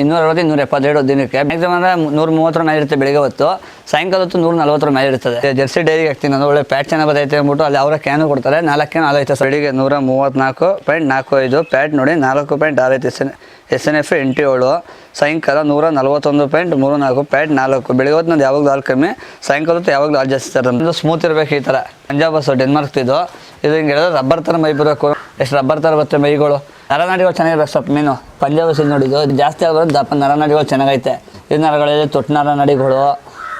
ಇನ್ನೂರ ಅರವತ್ತು, ಇನ್ನೂರ ಎಪ್ಪತ್ತೆರಡು ದಿನಕ್ಕೆ ಮ್ಯಾಕ್ಸಿಮಮ್ ಅಂದ್ರೆ ನೂರ ಮೂವತ್ತರ ಮೇಲೆ ಇರುತ್ತೆ ಬೆಳಿಗ್ಗೆ ಹೊತ್ತು. ಸಾಯಂಕಾಲ ಹೊತ್ತು ನೂರ ನಲ್ವತ್ತರ ಮೇಲೆ ಇರ್ತದೆ. ಜರ್ಸಿ ಡೈರಿಗೆ ಹಾಕ್ತೀನಿ ನಾನು. ಒಳ್ಳೆ ಪ್ಯಾಟ್ ಚೆನ್ನಾಗಿ ಬರ್ತೈತೆ ಅಂದ್ಬಿಟ್ಟು ಅಲ್ಲಿ ಅವರ ಕ್ಯಾನು ಕೊಡ್ತಾರೆ. ನಾಲ್ಕು ಕ್ಯಾನ್ ಸರ್. ಬೆಳಿಗ್ಗೆ ನೂರ ಮೂವತ್ತ್ನಾಲ್ಕು ಪಾಯಿಂಟ್ ನಾಲ್ಕು ಐದು ಪ್ಯಾಟ್ ನೋಡಿ ನಾಲ್ಕು ಪಾಯಿಂಟ್ ಆರು ಐತೆ S N S N F ಎಂಟು ಏಳು. ಸಾಯಂಕಾಲ ನೂರ ನಲ್ವತ್ತೊಂದು ಪಾಯಿಂಟ್ ಮೂರು ನಾಲ್ಕು ಪ್ಯಾಟ್ ನಾಲ್ಕು. ಬೆಳಿಗ್ಗೆ ಹೊತ್ತು ನಂದು ಯಾವಾಗಲೂ ಹಾಲು ಕಮ್ಮಿ, ಸಾಯಂಕಾಲ ಹೊತ್ತು ಯಾವಾಗಲೂ ಹಾಲು ಜಾಸ್ತಿ ನಮ್ಮದು ಸ್ಮೂತ್ ಇರಬೇಕು ಈ ಥರ ಪಂಜಾಬ್ ಬಸ್ಸು ಡೆನ್ಮಾರ್ಕ್ ಇದು. ಇದು ಹಿಂಗೆ ಹೇಳಿದ್ರೆ ರಬ್ಬರ್ ಥರ ಮೈ ಬರಬೇಕು ಎಷ್ಟು ರಬ್ಬರ್ ಥರ ಬರುತ್ತೆ ಮೈಗಳು. ನರನಾಡಿಗಳು ಚೆನ್ನಾಗಿರ್ಬೇಕು ಸ್ವಲ್ಪ ಮೀನು. ಪಂಜಾಬ್ ಬಸ್ ನೋಡಿದ್ದು ಜಾಸ್ತಿ ಆಗೋದು ದಪ್ಪ ನರನಾಡಿಗಳು ಚೆನ್ನಾಗೈತೆ. ಈ ನರಗಳಲ್ಲಿ ತೊಟ್ಟು ನರನಾಡಿಗಳು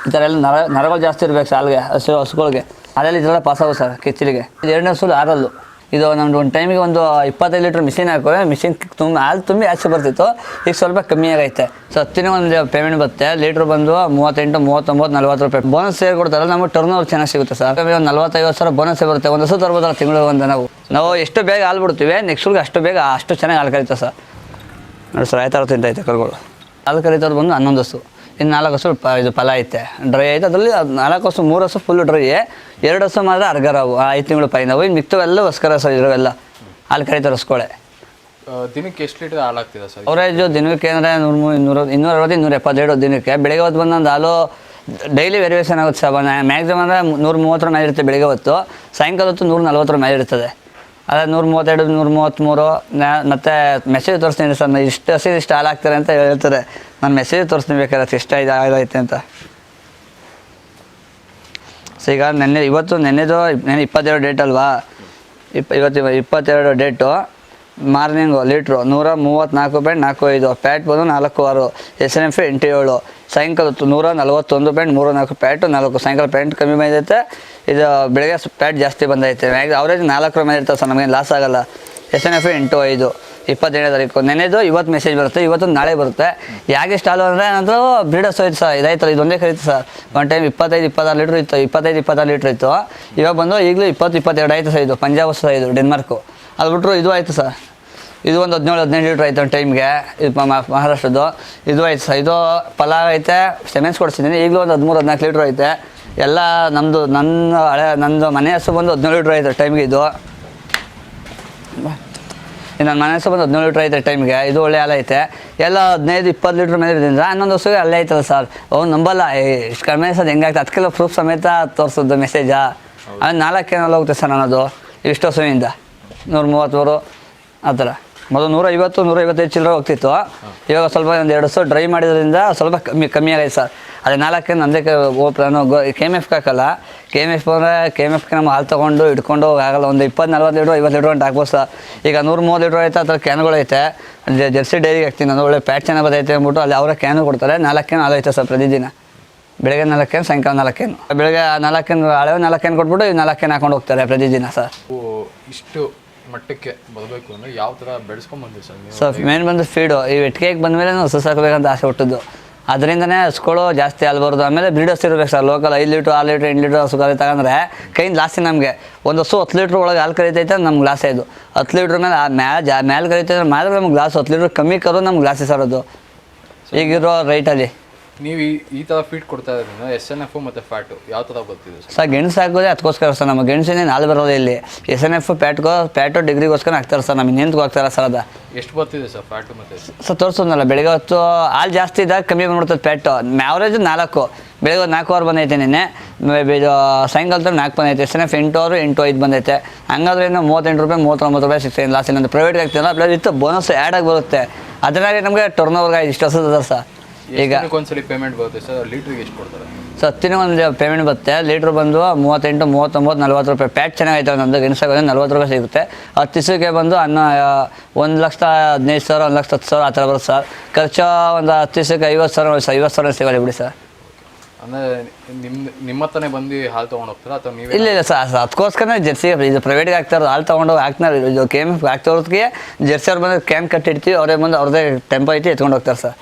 ಈ ಥರ ಎಲ್ಲ ನರ, ನರಗಳು ಜಾಸ್ತಿ ಇರಬೇಕು ಸಾಲಿಗೆ, ಹಸು, ಹಸುಗಳಿಗೆ. ಅದರಲ್ಲಿ ಇದೆಲ್ಲ ಪಾಸ್ ಆಗೋದು ಸರ್, ಕಿಚ್ಚಲಿಗೆ. ಇದು ಎರಡನೇ ಸುಲು ಆರಲ್ಲು. ಇದು ನಮ್ದು ಒಂದು ಟೈಮಿಗೆ ಒಂದು ಇಪ್ಪತ್ತೈದು ಲೀಟ್ರ್ ಮಿಷಿನ್ ಹಾಕುವೆ ಮಿಷಿನ್ ತುಂಬ, ಹಾಲು ತುಂಬಿ ಆಚೆ ಬರ್ತಿತ್ತು. ಈಗ ಸ್ವಲ್ಪ ಕಮ್ಮಿ ಆಗೈತೆ. ಸೊ ಹತ್ತಿನ ಒಂದು ಪೇಮೆಂಟ್ ಬರುತ್ತೆ. ಲೀಟ್ರ್ ಬಂದು ಮೂವತ್ತೆಂಟು, ಮೂವತ್ತೊಂಬತ್ತು, ನಲ್ವತ್ತು ರೂಪಾಯಿ. ಬೋನಸ್ ಸೇರಿ ಕೊಡ್ತಾರೆ ನಮಗೆ ಟರ್ನ್ ಚೆನ್ನಾಗಿ ಸಿಗುತ್ತೆ ಸರ್. ನಲ್ವತ್ತೈವತ್ತು ಸಾವಿರ ಬೋನಸ್ ಬರುತ್ತೆ. ಒಂದು ಹಸು ತರ್ಬೋದಲ್ಲ ತಿಂಗಳು ಒಂದು ನಾವು. ನಾವು ಎಷ್ಟು ಬೇಗ ಹಾಲು ಬಿಡ್ತೀವಿ ನೆಕ್ಸ್ಟ್ ಅಷ್ಟು ಬೇಗ ಅಷ್ಟು ಚೆನ್ನಾಗಿ ಹಾಲು ಕರೀತಾರೆ ಸರ್. ನೋಡಿ ಸರ್ ಆಯ್ತಾರ ತಿಂತೈತೆ ಕರುಗಳು. ಹಾಲು ಕರೀತವ್ರು ಬಂದು ಹನ್ನೊಂದು ಹಸು. ಇನ್ನು ನಾಲ್ಕು ಹಸು ಪ ಇದು ಫಲ ಐತೆ. ಡ್ರೈ ಐತೆ. ಅದರಲ್ಲಿ ನಾಲ್ಕು ಹಸು ಮೂರು ಹಸು ಫುಲ್ ಡ್ರೈ ಎರಡು ಹಸು ಮಾತ್ರ ಅರ್ಗರವು ಐದು ತಿಂಗಳು ಪೈನವು ಇನ್ನು ಮಿಕ್ತವೆಲ್ಲ ಹೊಸ್ಕರ ಸರ್ ಇರೋವೆಲ್ಲ ಹಾಲು ಕರೀತಾರೆ ಹೊಸ್ಕೊಳೆ ದಿನಕ್ಕೆ ಎಷ್ಟು ಲೀಟರ್ ಹಾಲು ಆಗ್ತಿದೆ ಸರ್? ಅವರೇಜು ದಿನಕ್ಕೆ ಅಂದರೆ ನೂರು ಮೂರು ಇನ್ನೂರ ಇನ್ನೂರ ಅರವತ್ತು ಇನ್ನೂರ ಎಪ್ಪತ್ತೆರಡು ದಿನಕ್ಕೆ. ಬೆಳಗ್ಗೆ ಹೊತ್ತು ಬಂದು ಒಂದು ಹಾಲು ಡೈಲಿ ವೇರಿಯೇಷನ್ ಆಗುತ್ತೆ ಸರ್. ಮ್ಯಾಕ್ಸಿಮಮ್ ಅಂದರೆ ನೂರು ಮೂವತ್ತರ ಮೇಲೆ ಇರುತ್ತೆ ಬೆಳಗ್ಗೆ ಹೊತ್ತು. ಸಾಯಂಕಾಲ ಹೊತ್ತು ನೂರ ನಲ್ವತ್ತರ ಮೇಲೆ ಇರ್ತದೆ. ಅದೇ ನೂರ ಮೂವತ್ತೆರಡು, ನೂರ ಮೂವತ್ತ್ಮೂರು ಮತ್ತು ಮೆಸೇಜ್ ತೋರಿಸ್ತೀನಿ ಸರ್ ನಾನು ಇಷ್ಟು ಹಸಿ ಇಷ್ಟು ಹಾಲು ಹಾಕ್ತಾರೆ ಅಂತ ಹೇಳ್ತಾರೆ. ನಾನು ಮೆಸೇಜ್ ತೋರಿಸ್ತೀನಿ ಬೇಕಾದ್ರೆ ಇಷ್ಟ ಇದು ಆಗೈತೆ ಅಂತ. ಸೊ ಈಗ ನೆನ್ನೆ, ಇವತ್ತು ನೆನ್ನೆದು ನೆನ್ನೆ ಇಪ್ಪತ್ತೆರಡು ಡೇಟ್ ಅಲ್ವಾ? ಇಪ್ಪ, ಇವತ್ತು ಇಪ್ಪತ್ತೆರಡು ಡೇಟು ಮಾರ್ನಿಂಗು ಲೀಟ್ರು ನೂರ ಮೂವತ್ತ್ನಾಲ್ಕು ಪಾಯಿಂಟ್ ನಾಲ್ಕು ಐದು, ಪ್ಯಾಟ್ ಬಂದು ನಾಲ್ಕು ಆರು, ಎಸ್ ಎನ್ ಎಫ್ ಎಂಟು ಏಳು, ಸಾಯಂಕಾಲ ನೂರ ನಲವತ್ತೊಂದು ಪಾಯಿಂಟ್ ಮೂರು ನಾಲ್ಕು, ಪ್ಯಾಟು ನಾಲ್ಕು, ಸಾಯಂಕಾಲ ಪ್ಯಾಂಟ್ ಕಮ್ಮಿ ಬಂದೈತೆ ಇದು ಬೆಳಗ್ಗೆ ಪ್ಯಾಟ್ ಜಾಸ್ತಿ ಬಂದೈತೆ. ಮ್ಯಾಗ್ ಅವರೇಜ್ ನಾಲ್ಕರ ಮೇಲೆ ಇರ್ತದೆ ಸರ್ ನಮಗೇನು ಲಾಸ್ ಆಗಲ್ಲ. ಎಸ್ ಎನ್ ಎಫ್ ಎಂಟು ಐದು, ಇಪ್ಪತ್ತೇಳನೇ ತಾರೀಕು. ನೆನೆದು ಇವತ್ತು ಮೆಸೇಜ್ ಬರುತ್ತೆ, ಇವತ್ತು ನಾಳೆ ಬರುತ್ತೆ. ಯಾಕೆ ಸ್ಟಾಲು ಅಂದರೆ ನಂತರ ಬ್ರೀಡರ್ಸ್ ಹೋಯ್ತು ಸರ್, ಇದಾಯ್ತಲ್ಲ, ಇದೊಂದೇ ಖರೀತು ಸರ್. ಒನ್ ಟೈಮ್ ಇಪ್ಪತ್ತೈದು, ಇಪ್ಪತ್ತಾರು ಲೀಟ್ರ್ ಇತ್ತು, ಇಪ್ಪತ್ತೈದು, ಇಪ್ಪತ್ತಾರು ಲೀಟ್ರ್ ಇತ್ತು. ಇವಾಗ ಬಂದು ಈಗಲೂ ಇಪ್ಪತ್ತು, ಇಪ್ಪತ್ತೆರಡು ಆಯಿತು ಸರ್ ಇದು, ಪಂಜಾಬ್ ಸರ್ ಇದು ಡೆನ್ಮಾರ್ಕು ಅದು ಬಿಟ್ಟರು ಇದು ಆಯಿತು ಸರ್. ಇದು ಒಂದು ಹದಿನೇಳು, ಹದಿನೆಂಟು ಲೀಟ್ರ್ ಆಯ್ತು ಒಂದು ಟೈಮ್ಗೆ ಇದು ಮಹಾರಾಷ್ಟ್ರದ್ದು. ಇದು ಆಯಿತು ಸರ್, ಇದು ಪಲಾವ್ ಐತೆ ಸೆಮೆನ್ಸ್ ಕೊಡ್ಸಿದ್ದೀನಿ. ಈಗಲೂ ಒಂದು ಹದಿಮೂರು, ಹದಿನಾಲ್ಕು ಲೀಟ್ರ್ ಐತೆ. ಎಲ್ಲ ನಮ್ಮದು ನನ್ನ ಹಳೆ, ನಂದು ಮನೆ ಹೆಸರು ಬಂದು ಹದಿನೇಳು ಲೀಟ್ರ್ ಐತೆ ಟೈಮ್ಗೆ ಇದು. ನನ್ನ ಮನೆ ಹೆಸರು ಬಂದು ಹದಿನೇಳು ಲೀಟ್ರ್ ಐತೆ ಟೈಮ್ಗೆ ಇದು ಒಳ್ಳೆ ಹಾಲು ಐತೆ. ಎಲ್ಲ ಹದಿನೈದು, ಇಪ್ಪತ್ತು ಲೀಟ್ರ್ ಮೇಲೆ ಇರೋದ್ರಿಂದ ಹನ್ನೊಂದು ವರ್ಷಕ್ಕೆ ಅಲ್ಲೇ ಐತಲ್ಲ ಸರ್ ಅವ್ನು ನಂಬಲ್ಲ ಇಷ್ಟು ಕಡಿಮೆ ಸರ್, ಹೆಂಗಾಗ್ತದೆ? ಅದಕ್ಕೆಲ್ಲ ಪ್ರೂಫ್ ಸಮೇತ ತೋರಿಸೋದು ಮೆಸೇಜಾ ಅದು ನಾಲ್ಕು ಏನಲ್ಲ ಹೋಗುತ್ತೆ ಸರ್ ನನ್ನದು ಇಷ್ಟು ವರ್ಷದಿಂದ. ನೂರ ಮೂವತ್ತ್ಮೂರು, ಆ ಥರ. ಮೊದಲು ನೂರ ಐವತ್ತು ನೂರ ಐವತ್ತೈದು ಚಿಲ್ಲರೆ ಹೋಗ್ತಿತ್ತು. ಇವಾಗ ಸ್ವಲ್ಪ ಒಂದು ಎರಡು ವರ್ಷ ಡ್ರೈ ಮಾಡಿದ್ರಿಂದ ಸ್ವಲ್ಪ ಕಮ್ಮಿ ಕಮ್ಮಿ ಆಗೈತೆ ಸರ್. ಅದೇ ನಾಲ್ಕು ನಂದೇ ನಾನು ಕೆ ಎಂ ಎಫ್ ಹಾಕಲ್ಲ. ಕೆ ಎಂ ಎಫ್ ಅಂದರೆ ಕೆ ಎಂ ಎಫ್ಗೆ ನಮ್ಮ ಹಾಲು ತೊಗೊಂಡು ಇಟ್ಕೊಂಡು ಆಗಲ್ಲ. ಒಂದು ಇಪ್ಪತ್ತು ನಲ್ವತ್ತು ಲೀಟ್ರ್ ಐವತ್ತು ಲೀಟ್ರ್ ಗಂಟೆ ಹಾಕ್ಬೋದು ಸರ್. ಈಗ ನೂರು ಮೂವತ್ತು ಲೀಟ್ರ್ ಐತೆ ಆ ಥರ ಕ್ಯಾನ್ಗಳು ಐತೆ. ಜ- ಜರ್ಸಿ ಡೈರಿಗೆ ಹಾಕ್ತೀನಿ ನಾನು. ಒಳ್ಳೆ ಪ್ಯಾಟ್ ಚೆನ್ನಾಗಿ ಬರ್ತೈತೆ ಅಂದ್ಬಿಟ್ಟು ಅಲ್ಲಿ ಅವರ ಕ್ಯಾನು ಕೊಡ್ತಾರೆ. ನಾಲ್ಕು ಹಾಲು ಐತೆ ಸರ್ ಪ್ರತಿದಿನ. ಬೆಳಗ್ಗೆ ನಾಲ್ಕೇನು, ಸಾಯಂಕಾಲ ನಾಲ್ಕು ಕ್ಯಾನ್ ಬೆಳಗ್ಗೆ ನಾಲ್ಕು ಕ್ಯಾನ್ ಹಳೆ ನಾಲ್ಕು ಕ್ಯಾನ್ ಕೊಟ್ಬಿಟ್ಟು ಈ ನಾಲ್ಕು ಕ್ಯಾನ್ ಹಾಕೊಂಡು ಹೋಗ್ತಾರೆ ಪ್ರತಿದಿನ ಸರ್. ಇಷ್ಟು ಮಟ್ಟಕ್ಕೆ ಬರಬೇಕು ಅಂದ್ರೆ ಯಾವ ಥರ ಬೆಳೆಸ್ಕೊಂಡ್ ಬಂದ್ರಿ ಸರ್ ನೀವು? ಸೊ ಮೇನ್ ಬಂದು ಫೀಡು ಈ ವೆಟ್ಕೆಗೆ ಬಂದ ಮೇಲೆ ಹಸು ಸಾಕಬೇಕಂತ ಆಸೆ ಹುಟ್ಟಿದ್ದು ಅದರಿಂದನೇ ಹಸ್ಗಳು ಜಾಸ್ತಿ ಹಾಲು ಬರೋದು. ಆಮೇಲೆ ಬ್ರೀಡರ್ಸ್ ಇರಬೇಕು ಸರ್ ಲೋಕಲ್ ಐದು ಲೀಟ್ರ್ ಆರು ಲೀಟ್ರ್ ಎಂಟು ಲೀಟ್ರ್ ಹಸು ಕರಿ ತಗೊಂಡ್ರೆ ಕೈಯಿಂದ ಲಾಸ್ತಿ ನಮಗೆ. ಒಂದು ಹಸು ಹತ್ತು ಲೀಟ್ರ್ ಒಳಗೆ ಹಾಲು ಕರಿತೈತೆ ನಮ್ಗೆ ಲಾಸ್ ಇದು. ಹತ್ತು ಲೀಟ್ರ್ ಮೇಲೆ ಮ್ಯಾಲೆ ಜಾ ಮ್ಯಾಲೆ ಕರಿತೈತೆ ಮಾತ್ರ ನಮ್ಗೆ ಲಾಸ್ ಹತ್ತು ಲೀಟ್ರ್ ಕಮ್ಮಿ ಕರೋದು ನಮ್ಗೆ ಲಾಸೇ ಸರ್ ಅದು. ಈಗಿರೋ ರೈಟಲ್ಲಿ ನೀವು ಈ ಈ ಥರ ಫೀಟ್ ಕೊಡ್ತಾ ಇರೋದ್ರಿಂದ ಎಸ್ ಎನ್ ಎಫ್ ಮತ್ತು ಫ್ಯಾಟು ಯಾವ ಥರ ಬರ್ತಿದೆ ಸರ್? ಸರ್ ಗೆಣಸು ಹಾಕೋದೇ ಅದಕ್ಕೋಸ್ಕರ ಸರ್ ನಮ್ಮ ಗೆಣಸಿನೇ ನಾಲ್ಕು ಬರೋದು ಇಲ್ಲಿ. ಎಸ್ ಎನ್ ಎಫ್ ಪ್ಯಾಟ್ಗೋ ಪ್ಯಾಟು ಡಿಗ್ರಿಗೋಸ್ಕರ ಹಾಕ್ತಾರೆ ಸರ್ ನಮಗೆ ನಿಂತ್ಕೊ ಹಾಕ್ತಾರೆ ಸರ್ ಅದು. ಎಷ್ಟು ಬರ್ತಿದೆ ಸರ್ ಫ್ಯಾಟು ಮತ್ತೆ? ಸರ್ ತೋರಿಸೋದಲ್ಲ ಬೆಳಗ್ಗೆ ಹೊತ್ತು ಹಾಲು ಜಾಸ್ತಿ ಇದ್ದಾಗ ಕಮ್ಮಿ ಬಂದ್ಬಿಡ್ತದೆ ಪ್ಯಾಟು ಆವ್ರೇಜ್ ನಾಲ್ಕು. ಬೆಳಗ್ಗೆ ನಾಲ್ಕು ಅವರ್ ಬಂದೈತೆ ನಿನ್ನೆ. ಇದು ಸಾಯಂಕಾಲ ನಾಲ್ಕು ಬಂದೈತೆ. ಎಸ್ ಎನ್ ಎಫ್ ಎಂಟು ಅವರು ಎಂಟು ಐದು ಬಂದೈತೆ. ಹಂಗಾದ್ರೆ ಇನ್ನೂ ಮೂವತ್ತೆಂಟು ರೂಪಾಯಿ ಮೂವತ್ತೊಂಬತ್ತು ರೂಪಾಯಿ ಸಿಗ್ತದೆ ಲಾಸ್ಟ್ ಇನ್ನೊಂದು ಪ್ರೈವೇಟ್ಗೆ ಆಗ್ತಿಲ್ಲ ಪ್ಲಸ್ ಇತ್ತು ಬೋನಸ್ ಆ್ಯಡ್ ಆಗಿ ಬರುತ್ತೆ. ಅದರಾಗೆ ನಮಗೆ ಟರ್ನ್ ಓವರ್ಗೆ ಇಷ್ಟು ಹೊಸದ ಸರ್. ಈಗ ಒಂದ್ಸಲಿ ಪೇಮೆಂಟ್ ಬರುತ್ತೆ ಸರ್? ಲೀಟ್ರಿಗೆ ಎಷ್ಟು ಕೊಡ್ತಾರೆ? ಸೊ ಹತ್ತಿನ ಒಂದು ಪೇಮೆಂಟ್ ಬರುತ್ತೆ. ಲೀಟ್ರ್ ಬಂದು ಮೂವತ್ತೆಂಟು ಮೂವತ್ತೊಂಬತ್ತು ನಲ್ವತ್ತು ರೂಪಾಯಿ. ಪ್ಯಾಟ್ ಚೆನ್ನಾಗೈತೆ ನಮ್ಮದು ಗೆಣಸಾಗೋದ್ರೆ ನಲ್ವತ್ತು ರೂಪಾಯಿ ಸಿಗುತ್ತೆ. ಹತ್ತು ದಿವಸಕ್ಕೆ ಬಂದು ಅನ್ನ ಒಂದು ಲಕ್ಷ ಹದಿನೈದು ಸಾವಿರ ಒಂದು ಲಕ್ಷ ಹತ್ತು ಸಾವಿರ ಆ ಥರ ಬರುತ್ತೆ ಸರ್. ಖರ್ಚು ಒಂದು ಹತ್ತು ದಿವಸಕ್ಕೆ ಐವತ್ತು ಸಾವಿರ ಐವತ್ತು ಸಾವಿರ ಸಿಗಲ್ಲ ಬಿಡಿ ಸರ್. ಅಂದರೆ ನಿಮ್ಮ ನಿಮ್ಮ ಹತ್ರನೇ ಬಂದು ಹಾಲು ತೊಗೊಂಡು ಹೋಗ್ತಾರಾ ಅಥವಾ ನೀವೇ ಇಲ್ಲ ಇಲ್ಲ ಸರ್. ಅದಕ್ಕೋಸ್ಕರ ಜರ್ಸಿ. ಇದು ಪ್ರೈವೇಟ್ಗೆ ಹಾಕ್ತಾರೆ ಹಾಲು ತೊಗೊಂಡು ಹಾಕ್ತಾರೆ. ಇದು ಕೆ ಎಂ ಎಫ್ ಹಾಕ್ತವ್ರಿಗೆ ಜರ್ಸಿ ಅವ್ರು ಬಂದು ಕ್ಯಾಂಪ್ ಕಟ್ಟಿಡ್ತೀವಿ. ಅವರೇ ಬಂದು ಅವ್ರದ್ದೇ ಟೆಂಪೋ ಐತಿ ಎತ್ಕೊಂಡು ಹೋಗ್ತಾರೆ ಸರ್.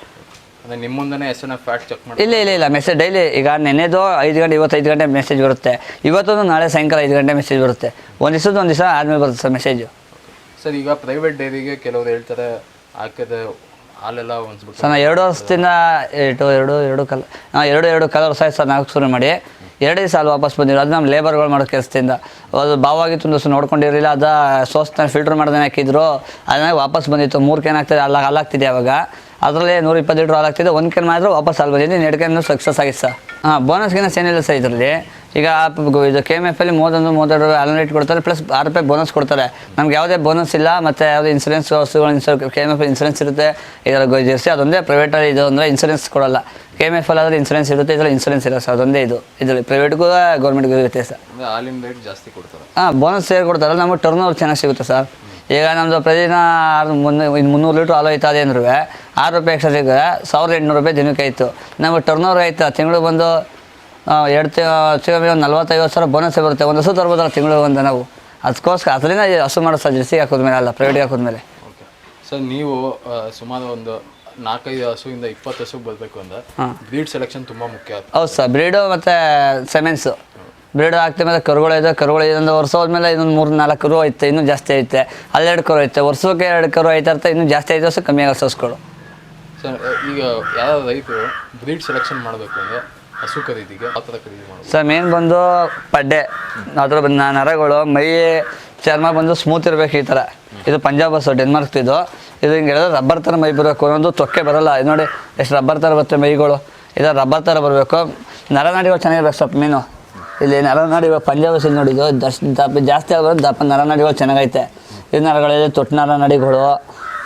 ಅಂದರೆ ನಿಮ್ಮ ಮುಂದೆನೇ S N F fat check ಮಾಡಿ ಇಲ್ಲ ಇಲ್ಲ ಇಲ್ಲ ಮೆಸೇಜ್ ಡೈಲಿ ಈಗ ನೆನೆದು ಐದು ಗಂಟೆ ಇವತ್ತೈದು ಗಂಟೆ ಮೆಸೇಜ್ ಬರುತ್ತೆ. ಇವತ್ತೊಂದು ನಾಳೆ ಸಾಯಂಕಾಲ ಐದು ಗಂಟೆ ಮೆಸೇಜ್ ಬರುತ್ತೆ. ಒಂದು ದಿವಸದ ಒಂದು ದಿವಸ ಆದಮೇಲೆ ಬರುತ್ತೆ ಸರ್ ಮೆಸೇಜು ಸರ್ ಈಗ ಪ್ರೈವೇಟ್ ಡೈರಿಗೆ ಕೆಲವರು ಹೇಳ್ತಾರೆ ಹಾಕಿದ ಹಾಲೆಲ್ಲ ಸರ್ ನಾ ಎರಡು ವರ್ಷದಿಂದ ಎರಡು ಎರಡು ಎರಡು ಕಲ ಎರಡು ಎರಡು ಕಲರ್ ಸಹ ಸರ್ ನಾಲ್ಕು ಶುರು ಮಾಡಿ. ಎರಡು ದಿವಸ ಅಲ್ಲಿ ವಾಪಸ್ ಬಂದಿರೋ ಅದು ನಮ್ಮ ಲೇಬರ್ಗಳು ಮಾಡೋ ಕೆಲಸದಿಂದ. ಅದು ಬಾವಾಗಿತ್ತು ಒಂದು ದಿವಸ ನೋಡ್ಕೊಂಡಿರಲಿಲ್ಲ, ಅದು ಸೋಸ್ನ ಫಿಲ್ಟರ್ ಮಾಡ್ದೇ ಹಾಕಿದ್ರು. ಅದನ್ನ ವಾಪಸ್ ಬಂದಿತ್ತು, ಮೂರು ಕೇನ್ ಆಗ್ತದೆ ಅಲ್ಲ ಹಾಲಾಗ್ತಿದೆ ಅವಾಗ. ಅದರಲ್ಲಿ ನೂರ ಇಪ್ಪತ್ತು ಲೀಟ್ರ್ ಹಾಲಾಗ್ತಿದೆ ಒಂದು ಕೇನ್ ಮಾತ್ರ ವಾಪಸ್ ಅಲ್ಲಿ ಬಂದಿದ್ದೀನಿ ಎರಡು ಕ್ಯಾನ್ ಸಕ್ಸಸ್ ಆಗಿತ್ತು ಸರ್. ಹಾಂ ಬೋನಸ್ ಗಿನಸ್ ಏನಿಲ್ಲ ಸರ್ ಇದರಲ್ಲಿ. ಈಗ ಇದು ಕೆ ಎಂ ಎಫ್ ಅಲ್ಲಿ ಮೂವತ್ತೊಂದು ಮೂವತ್ತೆರಡು ರೇಟ್ ಕೊಡ್ತಾರೆ ಪ್ಲಸ್ ಆರು ರೂಪಾಯಿ ಬೋನಸ್ ಕೊಡ್ತಾರೆ. ನಮ್ಗೆ ಯಾವುದೇ ಬೋನಸ್ ಇಲ್ಲ ಮತ್ತು ಯಾವುದೇ ಇನ್ಸೂರೆನ್ಸ್ ವಸ್ತುಗಳು insure K M F insurance ಇರುತ್ತೆ. ಇದರ ಜರ್ಸಿ ಅದೊಂದೇ ಪ್ರೈವೇಟಲ್ಲಿ ಇದು ಅಂದರೆ ಇನ್ಸೂರೆನ್ಸ್ ಕೊಡಲ್ಲ. ಕೆ ಎಂ ಎಫ್ ಅಲ್ಲಿ ಆದರೆ ಇನ್ಸೂರೆನ್ಸ್ ಇರುತ್ತೆ ಇದರಲ್ಲಿ ಇನ್ಸೂರೆನ್ಸ್ ಇರೋ ಸರ್ ಅದೊಂದೇ ಇದು. ಇದರಲ್ಲಿ ಪ್ರೈವೇಟ್ಗೂ ಗೌರ್ಮೆಂಟ್ಗೂ ಇರುತ್ತೆ ಸರ್. ರೇಟ್ ಜಾಸ್ತಿ ಕೊಡ್ತಾರೆ. ಹಾಂ ಬೋನಸ್ ಸೇರಿ ಕೊಡ್ತಾರೆ ನಮಗೆ ಟರ್ನ್ ಓವರ್ ಚೆನ್ನಾಗಿ ಸಿಗುತ್ತೆ ಸರ್. ಈಗ ನಮ್ಮದು ಪ್ರತಿದಿನ ಆರು ಮುನ್ನೂರು ಇನ್ನು ಮುನ್ನೂರು ಲೀಟ್ರ್ ಹಾಲು ಅಂದ್ರೂ ಆರು ರೂಪಾಯಿ ಎಕ್ಸ್ಟ್ರಾ ಸಿಗುತ್ತೆ ಸಾವಿರದ ಎಂಟುನೂರು ರೂಪಾಯಿ ದಿನಕ್ಕೆ ಆಯಿತು ನಮಗೆ ಟರ್ನ್ ಓವರ್ ಆಯ್ತು ತಿಂಗಳು ಬಂದು ಎರಡು ತಿಂಗಳು ಒಂದು ನಲ್ವತ್ತೈವತ್ತು ಸಾವಿರ ಬೋನಸ್ ಬರುತ್ತೆ. ಒಂದು ಹಸು ತರ್ಬೋದಲ್ಲ ತಿಂಗಳು ಒಂದು ನಾವು. ಅದಕ್ಕೋಸ್ಕರ ಅದರಿಂದ ಹಸು ಮಾಡೋ ಸರ್ ಜರ್ಸಿಗೆ ಹಾಕೋದ್ಮೇಲೆ ಅಲ್ಲ ಪ್ರೈವೇಟ್ಗೆ ಹಾಕೋದ್ಮೇಲೆ ಓಕೆ. ಸರ್ ನೀವು ಸುಮಾರು ಒಂದು ನಾಲ್ಕೈದು ಹಸುವಿಂದ ಇಪ್ಪತ್ತು ಹಸು ಬರಬೇಕು ಅಂದ್ರೆ ಬ್ರೀಡ್ ಸೆಲೆಕ್ಷನ್ ತುಂಬ ಮುಖ್ಯ ಹೌದು ಸರ್. ಬ್ರೀಡು ಮತ್ತು ಸೆಮೆನ್ಸು ಬ್ರೀಡ್ ಹಾಕ್ತಿ ಮೇಲೆ ಕರುಗಳು ಇದೆ. ಕರುಗಳು ಇದೊಂದು ವರ್ಷ ಹೋದ್ಮೇಲೆ ಇನ್ನೊಂದು ಮೂರು ನಾಲ್ಕು ಕರು ಐತೆ ಇನ್ನೂ ಜಾಸ್ತಿ ಐತೆ. ಅಲ್ಲೆರಡು ಕರು ಐತೆ. ವರ್ಷಕ್ಕೆ ಎರಡು ಕರು ಐತೆ ಅರ್ಥ ಇನ್ನೂ ಜಾಸ್ತಿ ಐತೆ ವರ್ಷ ಕಮ್ಮಿ ಆಗೋ ಸಸ್ಗಳು ಸರ್ ಈಗ ಯಾವ ರೈತರು ಬ್ರೀಡ್ ಸೆಲೆಕ್ಷನ್ ಮಾಡಬೇಕು ಅಂದರೆ ಸರ್, ಮೇನ್ ಬಂದು ಪಡ್ಡೆ. ಅದ್ರ ಬಂದು ನರಗಳು, ಮೈ, ಚರ್ಮ ಬಂದು ಸ್ಮೂತ್ ಇರಬೇಕು ಈ ಥರ ಇದು ಪಂಜಾಬ್ ಹಸು, ಡೆನ್ಮಾರ್ಕ್ ಇದು. ಇದು ಹಿಂಗೆ ರಬ್ಬರ್ ಥರ ಮೈ ಬರಬೇಕು. ಒಂದೊಂದು ತೊಕ್ಕೆ ಬರಲ್ಲ. ಇದು ನೋಡಿ, ಎಷ್ಟು ರಬ್ಬರ್ ಥರ ಬರುತ್ತೆ ಮೈಗಳು. ಇದು ರಬ್ಬರ್ ಥರ ಬರಬೇಕು. ನರನಾಡಿಗಳು ಚೆನ್ನಾಗಿರ್ಬೇಕು ಸ್ವಲ್ಪ ಮೀನು. ಇಲ್ಲಿ ನರನಾಡಿಗಳು ಪಂಜಾಬ್ ನೋಡಿ, ಇದು ದಶ್ ದಪ್ಪ ಜಾಸ್ತಿ ಆಗೋದು ದಪ್ಪ ನರನಾಡಿಗಳು ಚೆನ್ನಾಗೈತೆ. ಇದು ನರಗಳಲ್ಲಿ ತೊಟ್ಟು ನರನಾಡಿಗಳು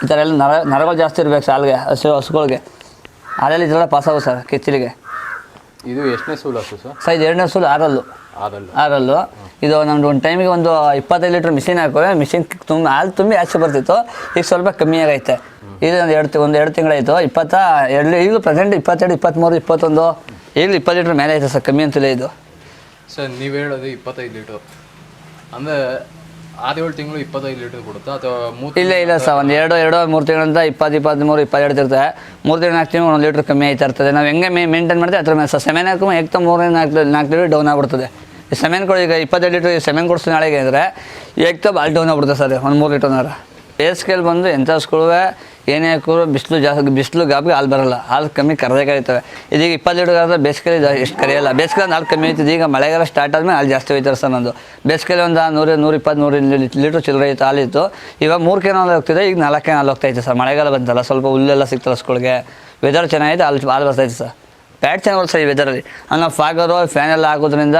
ಈ ಥರ ಎಲ್ಲ ನರ ನರಗಳು ಜಾಸ್ತಿ ಇರಬೇಕು ಸಾಲಿಗೆ, ಹಸು ಹಸುಗಳಿಗೆ. ಅದೆಲ್ಲ ಇದೆಲ್ಲ ಪಾಸ್ ಆಗೋ ಸರ್, ಕಿಚ್ಚಲಿಗೆ. ಇದು ಎಷ್ಟನೇ ಸೂಲು ಹಸು ಸರ್? ಸರ್ ಇದು ಎರಡನೇ ಸೂಲು ಆರಲ್ಲು. ಆರಲ್ಲು. ಆರಲ್ಲು. ಇದು ನಮ್ದು ಒಂದು ಟೈಮಿಗೆ ಒಂದು ಇಪ್ಪತ್ತೈದು ಲೀಟ್ರ್ ಮಿಷಿನ್ ಹಾಕೋವೆ. ಮಿಷಿನ್ ತುಂಬ ಹಾಲು ತುಂಬಿ ಆಚೆ ಬರ್ತಿತ್ತು. ಈಗ ಸ್ವಲ್ಪ ಕಮ್ಮಿ ಆಗೈತೆ. ಇದು ಒಂದು ಎರಡು ಒಂದು ಎರಡು ತಿಂಗಳಾಯಿತು. ಇಪ್ಪತ್ತ ಎರಡು ಈಗಲೂ ಪ್ರೆಸೆಂಟ್ ಇಪ್ಪತ್ತೆರಡು ಇಪ್ಪತ್ತ್ಮೂರು ಇಪ್ಪತ್ತೊಂದು. ಈಗಲೂ ಇಪ್ಪತ್ತು ಲೀಟ್ರ್ ಮೇಲೆ ಐತೆ ಸರ್ ಕಮ್ಮಿ ಅಂತಲೇ ಇದು. ಸರ್ ನೀವು ಹೇಳೋದು ಇಪ್ಪತ್ತೈದು ಲೀಟ್ರ್. ಅಂದರೆ ಆರೇಳು ತಿಂಗಳು ಇಪ್ಪತ್ತೈದು ಲೀಟರ್ ಕೊಡುತ್ತಾ? ಅಥವಾ ಮೂರು ಇಲ್ಲ ಇಲ್ಲ ಸರ್ ಒಂದು ಎರಡು ಎರಡು ಮೂರು ತಿಂಗಳಿಂದ ಇಪ್ಪತ್ತು ಇಪ್ಪತ್ತ್ಮೂರು ಇಪ್ಪತ್ತೆರಡು ಇರ್ತದೆ ಮೂರು ತಿಂಗಳು ನಾಲ್ಕು ತಿಂಗಳು ಒಂದು ಲೀಟ್ರ್ ಕಮ್ಮಿ ಆಯ್ತಾ ಇರ್ತದೆ. ನಾವು ಹೆಂಗೆ ಮೇ ಮೇಂಟೈನ್ ಮಾಡ್ತೀವಿ ಅದ್ರ ಮೇಲೆ. ಸರ್ ಸೆಮೆನ್ ಹಾಕೋ ಏಕ್ತ ಮೂರನೇ ನಾಲ್ಕು ನಾಲ್ಕು ಲೀಟ್ರ್ ಡೌನ್ ಆಗ್ಬಿಡ್ತದೆ. ಈ ಸೆಮೆನ್ ಕೊಡಿ ಈಗ ಇಪ್ಪತ್ತೈದು ಲೀಟ್ರ್ ಸೆಮೆನ್ ಕೊಡಿಸ್ತು ನಾಳೆಗೆ ಅಂದರೆ ಏಕ್ತ ಭಾಳ ಡೌನ್ ಆಗ್ಬಿಡ್ತದೆ ಸರ್ ಒಂದು ಮೂರು ಲೀಟರ್ನಾರ ಬೇಸಿಗೆಯಲ್ಲಿ ಬಂದು ಎಂಥ ಹಸ್ಕೊಳುವೆ ಏನೇ ಹಾಕಿದ್ರು ಬಿಸಿಲು ಜಾಸ್ತಿ ಬಿಸಿಲು ಗಾಬಿಗೆ ಹಾಲು ಬರಲ್ಲ. ಹಾಲು ಕಮ್ಮಿ ಕರೆದೇ ಕರೀತವೆ. ಇದೀಗ ಇಪ್ಪತ್ತೆರಡು ಲೀಟರ್ ಬೇಸಿಗೆಲಿ ಇಷ್ಟು ಕರೆಯಲ್ಲ. ಬೇಸಿಗೆ ಹಾಲು ಕಮ್ಮಿ ಐತಿದೆ ಈಗ ಮಳೆಗಾಲ ಸ್ಟಾರ್ಟ್ ಆದಮೇಲೆ ಹಾಲು ಜಾಸ್ತಿ ಹೋಯ್ತಾರೆ ಸರ್ ನಂದು ಬೇಸಿಗೆಲಿ ಒಂದು ನೂರ ನೂರ ಇಪ್ಪತ್ತು ನೂರು ಲೀಟ್ರ್ ಚಿಲ್ಲರೆ ಇತ್ತು ಇವಾಗ ಮೂರು ಕೆನಾಲು ಹೋಗ್ತಿದೆ. ಈಗ ನಾಲ್ಕು ಕೇನ್ ಹಾಲು ಹೋಗ್ತಾಯಿತ್ತು ಸರ್. ಮಳೆಗಾಲ ಬಂತಲ್ಲ, ಸ್ವಲ್ಪ ಹುಲ್ಲೆಲ್ಲ ಸಿಗ್ತಲ್ಲ ಸ್ಕೂಲ್ಗೆ ವೆದರ್ ಚೆನ್ನಾಗಿದೆ, ಹಾಲು ಹಾಲು ಬರ್ತೈತೆ ಸರ್. ಪ್ಯಾಟ್ ಚೆನ್ನಾಗಿ ಸರ್ ಈ ವೆದರಲ್ಲಿ ನಾವು ಫಾಗರು ಫ್ಯಾನೆಲ್ಲ ಆಗೋದ್ರಿಂದ ಹಾಕೋದ್ರಿಂದ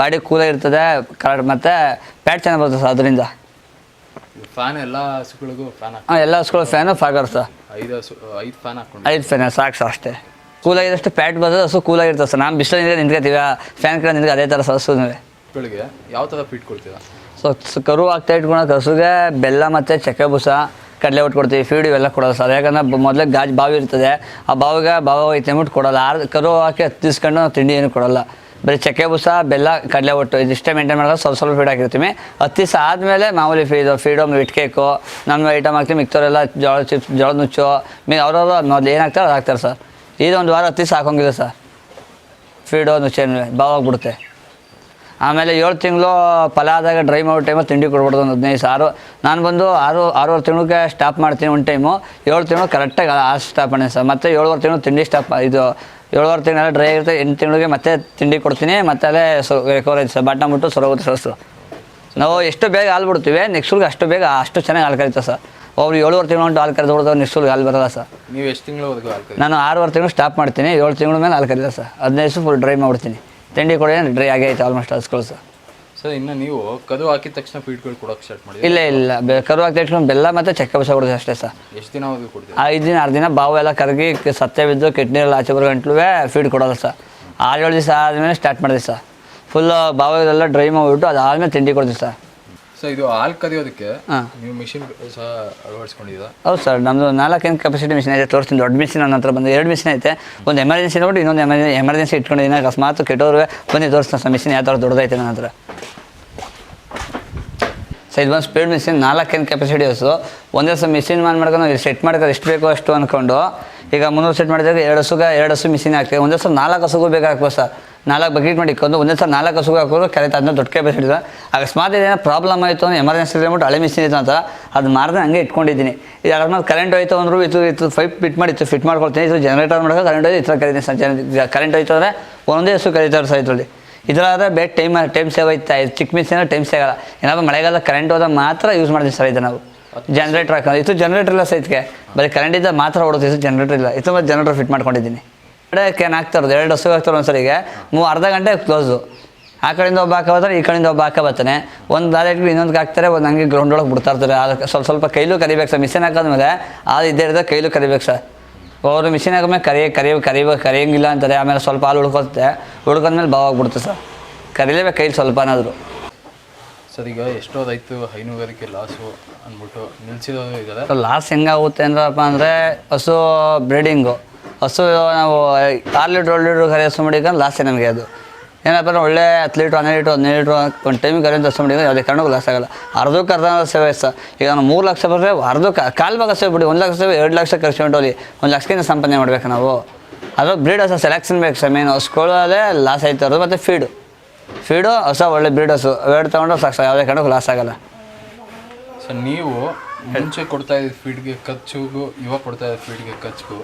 ಬಾಡಿ ಕೂಲ ಇರ್ತದೆ ಕರೆಕ್ಟ್ ಮತ್ತು ಪ್ಯಾಟ್ ಚೆನ್ನಾಗಿ ಬರ್ತದೆ ಸರ್ ಅದರಿಂದ. ಫ್ಯಾನ್ ಎಲ್ಲ ಹಸುಗಳಿಗೂ ಫ್ಯಾನ್ ಹಾಕಿ ಹಾಂ ಎಲ್ಲ ಹಸ್ಗಳು ಫ್ಯಾನು ಫಾಗರ್ ಸರ್ ಐದು ಹಸು ಐದು ಫ್ಯಾನ್ ಹಾಕೊಂಡು ಐದು ಫ್ಯಾನ್ ಸಾಕು ಸರ್ ಅಷ್ಟೇ. ಕೂಲಾಗಿದ್ದಷ್ಟು ಪ್ಯಾಟ್ ಬರ್ತದೆ ಹಸು ಕೂಲಾಗಿರ್ತದೆ ಸರ್ ನಾನು ಬಿಸಿಲಿಂದ ನಿಂತ್ಕೊತೀವಿ ಫ್ಯಾನ್ ಕಡೆ ನಿಂತ್ಕೊ ಅದೇ ಥರ ಸರ್ ಹಸು ಗಳಿಗೆ ಯಾವ ಥರ ಫೀಡ್ ಕೊಡ್ತೀರಾ? ಸೊ ಸ್- ಕರು ಆಗ್ತಾ ಇಟ್ಕೊಳಕ್ಕೆ ಹಸುಗೆ ಬೆಲ್ಲ ಮತ್ತು ಚಕ್ಕೆ ಬುಸ ಕಡಲೆ ಒಟ್ಟು ಕೊಡ್ತೀವಿ ಫೀಡ್ ಇವೆಲ್ಲ ಕೊಡೋದು ಸರ್ ಯಾಕಂದ್ರೆ ಬ- ಮೊದಲೇ ಗಾಜ್ ಬಾವಿ ಇರ್ತದೆ ಆ ಬಾವಿಗೆ ಬಾವ ಐತೆ ಅಂದ್ಬಿಟ್ಟು ಕೊಡಲ್ಲ. ಆರು ಕರು ಹಾಕಿ ಹತ್ತಿಸ್ಕೊಂಡು ನಾವು ತಿಂಡಿ ಏನು ಕೊಡಲ್ಲ. ಬರೀ ಚಕ್ಕೆ ಬುಸ, ಬೆಲ್ಲ, ಕಡಲೆ ಒಟ್ಟು, ಇದಿಷ್ಟೇ ಮೇಂಟೈನ್ ಮಾಡೋದು ಸ್ವಲ್ಪ ಸ್ವಲ್ಪ ಫೀಡ್ ಹಾಕಿರ್ತೀವಿ. ಹತ್ತು ದಿವಸ ಆದಮೇಲೆ ಮಾಮೂಲಿ ಫೀಡು ಫೀಡು ಇಟ್ ಕೇಕು ನಮ್ಮ ಐಟಮ್ ಹಾಕ್ತೀವಿ, ಮಿಕ್ತವರೆಲ್ಲ ಜೋಳ ಚಿಪ್ಸ್ ಜೋಳ ನುಚ್ಚು, ಮೀ ಅವ್ರವ್ರು ಮೊದಲು ಏನು ಹಾಕ್ತಾರೆ ಅದು ಹಾಕ್ತಾರೆ ಸರ್. ಇದೊಂದು ವಾರ ಹತ್ತು ದಿವಸ ಹಾಕೋಂಗಿಲ್ಲ ಸರ್. ಫೀಡು ನುಚ್ಚೇನು ಬಾವಾಗ್ಬಿಡುತ್ತೆ ಆಮೇಲೆ ಏಳು ತಿಂಗಳು ಫಲ ಆದಾಗ ಡ್ರೈ ಮಾಡೋ ಟೈಮಲ್ಲಿ ತಿಂಡಿ ಕೊಡ್ಬಾರ್ದು ಒಂದು ಹದಿನೈದು ಸಾವಿರ ನಾನು ಬಂದು ಆರು ಆರೂವರೆ ತಿಂಗಳಿಗೆ ಸ್ಟಾಪ್ ಮಾಡ್ತೀನಿ ಒಂದು ಟೈಮು ಏಳು ತಿಂಗಳು ಕರೆಕ್ಟಾಗಿ ಆ ಸ್ಟಾಪ್ ಮಾಡಿ ಸರ್. ಮತ್ತು ಏಳುವರೆ ತಿಂಗಳು ತಿಂಡಿ ಸ್ಟಾಪ್ ಇದು ಏಳುವರೆ ತಿಂಗಳೆಲ್ಲ ಡ್ರೈ ಇರುತ್ತೆ ಎಂಟು ತಿಂಗಳಿಗೆ ಮತ್ತೆ ತಿಂಡಿ ಕೊಡ್ತೀನಿ ಮತ್ತೆ ಅಲ್ಲೇ ಸೊ ರಿಕವರ್ ಆಯ್ತು ಸರ್ ಬಟ್ಟ ಮುಟ್ಟು ಸೊರಗುತ್ತೆ ಸರಸು ನಾವು ಎಷ್ಟು ಬೇಗ ಹಾಲು ಬಿಡ್ತೀವಿ ನೆಕ್ಸ್ಟ್ಗೆ ಅಷ್ಟು ಬೇಗ ಅಷ್ಟು ಚೆನ್ನಾಗಿ ಹಾಲು ಕರೀತಾರೆ ಸರ್ ಒಬ್ರು ಏಳುವರೆ ತಿಂಗಳು ಉಂಟು ಹಾಲು ಕರೆದು ನೆಕ್ಸ್ಟ್ ನೆಕ್ಸ್ಟ್ಗೆ ಹಾಲು ಬರಲ್ಲ ಸರ್ ನೀವು ಎಷ್ಟು ತಿಂಗಳು ನಾನು ಆರುವರೆ ತಿಂಗಳು ಸ್ಟಾಪ್ ಮಾಡ್ತೀನಿ ಏಳು ತಿಂಗಳ ಮೇಲೆ ಹಾಲು ಕರೀಲ್ಲ ಸರ್ ಹದಿನೈದು ಫುಲ್ ಡ್ರೈ ಮಾಡ್ಬಿಡ್ತೀನಿ. ತಿಂಡಿ ಕೊಡಿ ಡ್ರೈ ಆಗೇ ಆಯ್ತು ಆಲ್ಮೋಸ್ಟ್ ಹಸ್ಕೊಳ್ಳಿ ಸರ್ ಸರ್ ಇನ್ನು ನೀವು ಕರು ಹಾಕಿದ ತಕ್ಷಣ ಫೀಡ್ಗಳು ಕೊಡೋಕೆ ಸ್ಟಾರ್ಟ್ ಮಾಡಿ ಇಲ್ಲ ಇಲ್ಲ. ಬೆ- ಕರು ಹಾಕಿ ಇಟ್ಕೊಂಡು ಬೆಲ್ಲ ಮತ್ತು ಚಕ್ಕೆ ಬಸ ಕೊಡೋದು ಅಷ್ಟೇ ಸರ್. ಎಷ್ಟು ದಿನ ಹೋಗಿ ಕೊಡ್ತೀರಾ? ಐದು ದಿನ ಆರು ದಿನ ಬಾವು ಎಲ್ಲ ಕರಗಿ ಕ- ಸತ್ತೆ ಬಿದ್ದು ಕಿಡ್ನಿಯಲ್ಲಿ ಆಚೆ ಬರೋ ಗಂಟ್ಲು ಫೀಡ್ ಕೊಡೋದು ಸರ್. ಆರು ಏಳು ದಿವಸ ಆದಮೇಲೆ ಸ್ಟಾರ್ಟ್ ಮಾಡಿದೆ ಸರ್. ಫುಲ್ ಬಾವೆಲ್ಲ ಡ್ರೈ ಮಾಡಿಬಿಟ್ಟು ಅದಾದಮೇಲೆ ತಿಂಡಿ ಕೊಡ್ತೀವಿ ಸರ್. ಸರ್ ಇದು ಹಾಲು ಕರಿಯೋದಕ್ಕೆ ಹಾಂ. ನೀವು ಮಿಷಿನ್ ಸಹ ಅಳವಡಿಸ್ಕೊಂಡಿದ್ದೀರಾ? ಹೌದು ಸರ್. ನಮ್ಮದು ನಾಲ್ಕೈದು ಕೆಪಾಸಿಟಿ ಮಿಷಿನ್ ಐತೆ ತೋರಿಸ್ತೀನಿ. ದೊಡ್ಡ ಮಿಷಿನ್ ನನ್ನ ಹತ್ರ ಬಂದು ಎರಡು ಮಿಷಿನ್ ಐತೆ. ಒಂದು ಎಮರ್ಜೆನ್ಸಿ ನೋಡಿ ಇನ್ನೊಂದು ಎಮರ್ಜೆನ್ಸಿ ಎಮರ್ಜೆನ್ಸಿ ಇಟ್ಕೊಂಡಿದ್ದೀನಿ. ಅಕಸ್ಮಾತ್ ಕೆಟ್ಟವ್ರು ಬಂದು ತೋರಿಸ್ತಾನೆ ಸರ್. ಮಿಷಿನ್ ಯಾವ ಥರ ದೊಡ್ಡದೈತೆ ನನ್ನ ಹತ್ರ. ಸೊ ಇದು ಬಂದು ಸ್ಪೀಡ್ ಮಿಷಿನ್ ನಾಲ್ಕು ಏನು ಕೆಪಾಸಿಟಿ ಹಸು ಒಂದೇ ಸಲ ಮಿಷಿನ್ ಮಾಡಿ ಮಾಡ್ಕೊಂಡು ಸೆಟ್ ಮಾಡ್ಕೊಂಡು ಎಷ್ಟು ಬೇಕೋ ಅಷ್ಟು ಅಂದ್ಕೊಂಡು ಈಗ ಮುನ್ನೂರು ಸೆಟ್ ಮಾಡಿದಾಗ ಎರಡು ಹಸುಗ ಎರಡು ಹಸು ಮಿಷಿನ್ ಹಾಕ್ತೀವಿ. ಒಂದೇ ಸಹ ನಾಲ್ಕು ಹಸುಗೂ ಬೇಕಾಗ್ಬೋದು ಸರ್. ನಾಲ್ಕು ಬಕೆಟ್ ಮಾಡಿ ಇಕ್ಕೊಂಡು ಒಂದೇ ಸಲ ನಾಲ್ಕು ಹಸುಗೂ ಹಾಕೋದು ಕರೆಕ್ಟ್ ಅದನ್ನ ದೊಡ್ಡ ಕೆಪಾಸಿಟಿ ಅಕಸ್ಮಾತ್ ಏನೋ ಪ್ರಾಬ್ಲಮ್ ಆಯಿತು ಅಂದ್ರೆ ಎಮರ್ಜೆನ್ಸಿ ಅಂದ್ಬಿಟ್ಟು ಹಳೆ ಮಿಷಿನ್ ಇತ್ತು ಅಂತ ಅದು ಮಾರ್ದೆ ಹಂಗೆ ಇಟ್ಕೊಂಡಿದ್ದೀನಿ. ಇದು ಅಕಸ್ಮಾತ್ ಕರೆಂಟ್ ಹೋಯ್ತು ಅಂದರೂ ಇತ್ತು ಇದು ಫೈಪ್ ಫಿಟ್ ಮಾಡಿ ಇತ್ತು ಫಿಟ್ ಮಾಡ್ಕೊಳ್ತೀನಿ. ಇದು ಜನರೇಟರ್ ಮಾಡೋಕೆ ಕರೆಂಟ್ ಹೋಯ್ತು ಥರ ಕರೀತೀನಿ ಜನ ಕರೆಂಟ್ ಹೋಯ್ತು ಅಂದರೆ ಒಂದೇ ಹಸು ಕರೀತಾರೆ ಸರ್ ಇದರಲ್ಲಿ. ಇದರಾದ್ರೆ ಬೇಡ ಟೈಮ್ ಟೈಮ್ ಸೇವ್ ಆಯ್ತಾ ಇದು ಚಿಕ್ಕ ಮಿಸ್ಸಿನ ಟೈಮ್ ಸೇವ್ ಆಗಲ್ಲ. ಏನಾದ್ರು ಮಳೆಗಾಲ ಕರೆಂಟ್ ಹೋದಾಗ ಮಾತ್ರ ಯೂಸ್ ಮಾಡ್ತೀವಿ ಸರ್ ಇದು ನಾವು. ಜನ್ರೇಟ್ರ್ ಹಾಕೋದು ಇದು ಜನ್ರೇಟರ್ ಇಲ್ಲ ಸೈತ್ಗೆ ಬರೀ ಕರೆಂಟ್ ಇದ್ದಾಗ ಮಾತ್ರ ಓಡುತ್ತೆ ಇದು ಜನರೇಟರ್ ಇಲ್ಲ. ಇದು ಮತ್ತೆ ಜನ್ರೇಟರ್ ಫಿಟ್ ಮಾಡ್ಕೊಂಡಿದ್ದೀನಿ. ಕಡೆ ಕ್ಯಾನ್ ಹಾಕ್ತಾ ಇರೋದು? ಎರಡು ಹಸುಗೆ ಹಾಕ್ತಾರೆ ಒಂದ್ಸರಿಗೆ ಮೂ ಅರ್ಧ ಗಂಟೆ ಕ್ಲೋಸು ಆ ಕಡೆಯಿಂದ ಒಬ್ಬ ಹಾಕ ಬರ್ತಾರೆ ಈ ಕಡೆಯಿಂದ ಒಬ್ಬ ಹಾಕ ಬರ್ತಾನೆ. ಒಂದು ದಾರಿ ಇನ್ನೊಂದು ಹಾಕ್ತಾರೆ, ಒಂದು ಹಂಗೆ ಗ್ರೌಂಡ್ ಒಳಗೆ ಬಿಡ್ತಾ ಇರ್ತಾರೆ. ಅದಕ್ಕೆ ಸ್ವಲ್ಪ ಸ್ವಲ್ಪ ಕೈಲೂ ಕರಿಬೇಕು ಸರ್. ಮಿಷಿನ್ ಹಾಕಾದ್ಮೇಲೆ ಅದು ಇದ್ದೇ ಇರೋದು ಕೈಲೂ ಕರಿಬೇಕು ಸರ್. ಅವರು ಮಿಷಿನ್ ಮೇಲೆ ಕರಿ ಕರಿ ಕರಿಬೇಕು ಕರಿಯಂಗಿಲ್ಲ ಅಂತಾರೆ ಆಮೇಲೆ ಸ್ವಲ್ಪ ಹಾಲು ಉಳ್ಕೊತ್ತೆ ಉಳ್ಕೊಂಡ್ಮೇಲೆ ಆಗ್ಬಿಡ್ತು ಸರ್. ಕರಿಲೇಬೇಕು ಕೈಲಿ ಸ್ವಲ್ಪನಾದರೂ. ಸರ್ ಈಗ ಎಷ್ಟೋದಾಯ್ತು ಹೈನುಗಾರಿಕೆ ಲಾಸು ಅಂದ್ಬಿಟ್ಟು ನಿಲ್ಸಿರೋದು ಇದ್ದಾರೆ. ಲಾಸ್ ಹೆಂಗಾಗುತ್ತೆ ಅಂದ್ರಪ್ಪ ಅಂದರೆ ಹಸು ಬ್ರೀಡಿಂಗು ಹಸು ನಾವು ಆರು ಲೀಟ್ರ್ ಏಳು ಲೀಟ್ರ್ ಕರಿ ಹಸು ಮಾಡಿಕೊಂಡು ಲಾಸೇ ನಮಗೆ ಅದು. ಏನಪ್ಪ ಅಂದ್ರೆ ಒಳ್ಳೆ ಹತ್ತು ಲೀಟ್ರ್ ಹನ್ನೆರಡು ಲೀಟ್ರ್ ಹದಿನೈದು ಲೀಟ್ರ್ ಒಂದು ಟೈಮಿಗೆ ಕರೆಂಟ್ ದರ್ಶನ ಮಾಡಿದ್ರೆ ಯಾವುದೇ ಕಾರಣಕ್ಕೂ ಲಾಸ್ ಆಗಲ್ಲ. ಅರ್ಧಕ್ಕೆ ಅರ್ಧ ಸೇವೆ ಸರ್ ಈಗ ನಾವು ಮೂರು ಲಕ್ಷ ಬರ್ತೇವೆ ಅರ್ಧಕ್ಕೆ ಕಾಲು ಭಾಗ ಸೇವೆ ಬಿಡಿ ಒಂದು ಲಕ್ಷ ಸೇವೆ ಎರಡು ಲಕ್ಷ ಖರ್ಚು ಹೊಂಟೋಲಿ ಒಂದು ಲಕ್ಷಕ್ಕಿಂತ ಸಂಪಾದನೆ ಮಾಡ್ಬೇಕು ನಾವು. ಅದು ಬ್ರೀಡ್ ಹಸ ಸೆಲೆಕ್ಷನ್ ಬೇಕು ಸರ್ ಮೇನ್ ಹಸ್ಕೊಳ್ಳೋದೇ ಲಾಸ್ ಆಯ್ತು ಅದು ಮತ್ತು ಫೀಡು ಫೀಡು ಹೊಸ ಒಳ್ಳೆ ಬ್ರೀಡ್ ಹಸು ಎರಡು ತೊಗೊಂಡು ಸಾಕು. ಸರ್ ಯಾವುದೇ ಕಾರಣಕ್ಕೂ ಲಾಸ್ ಆಗಲ್ಲ. ಸೊ ನೀವು ಮುಂಚೆ ಕೊಡ್ತಾ ಇದ್ದೀವಿ ಫೀಡ್ಗೆ ಖರ್ಚುಗೂ ಇವಾಗ ಕೊಡ್ತಾ ಇದ್ದೀವಿ ಫೀಡ್ಗೆ ಖರ್ಚಿಗೂ